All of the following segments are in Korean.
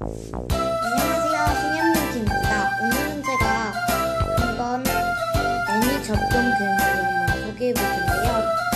안녕하세요. 신현민지입니다. 오늘은 제가 한번 애니 접종 교육을 한번 소개해 볼 텐데요.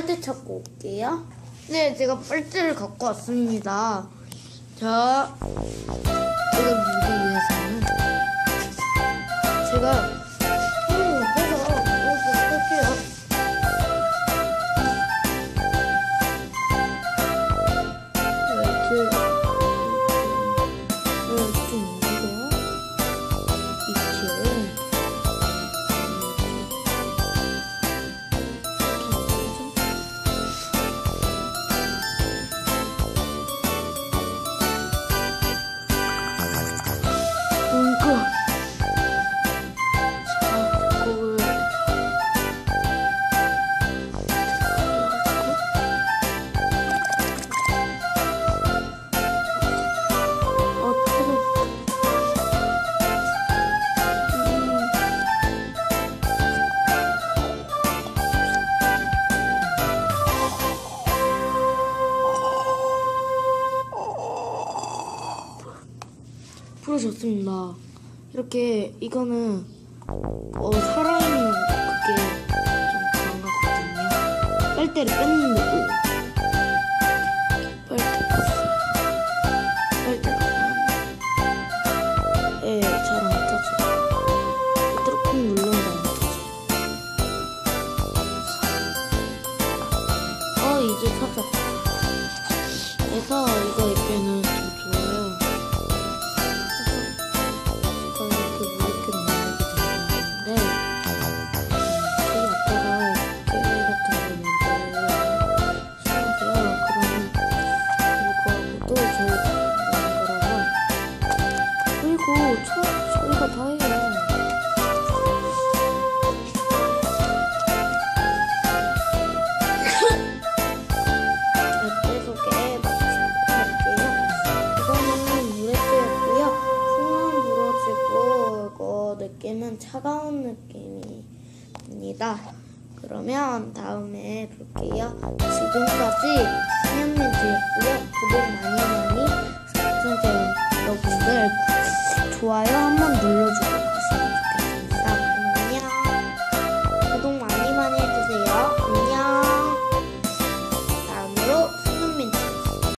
빨대 찾고 올게요. 네, 제가 빨대를 갖고 왔습니다. 자, 제가 물기 위해서는 제가 부러졌습니다. 이렇게 이거는 어, 살아있는 그게 좀 그런 것 같거든요. 빨대를 뺐는데 오. 빨대. 빨대가 안 예, 잘안 터져요. 이대로 꾹 누르면 안 터져요. 어, 이제 터졌다. 그래서 이거 느낌은 차가운 느낌입니다. 그러면 다음에 볼게요. 지금까지 신현민지였고요. 구독 많이 많이 시청자 여러분들 좋아요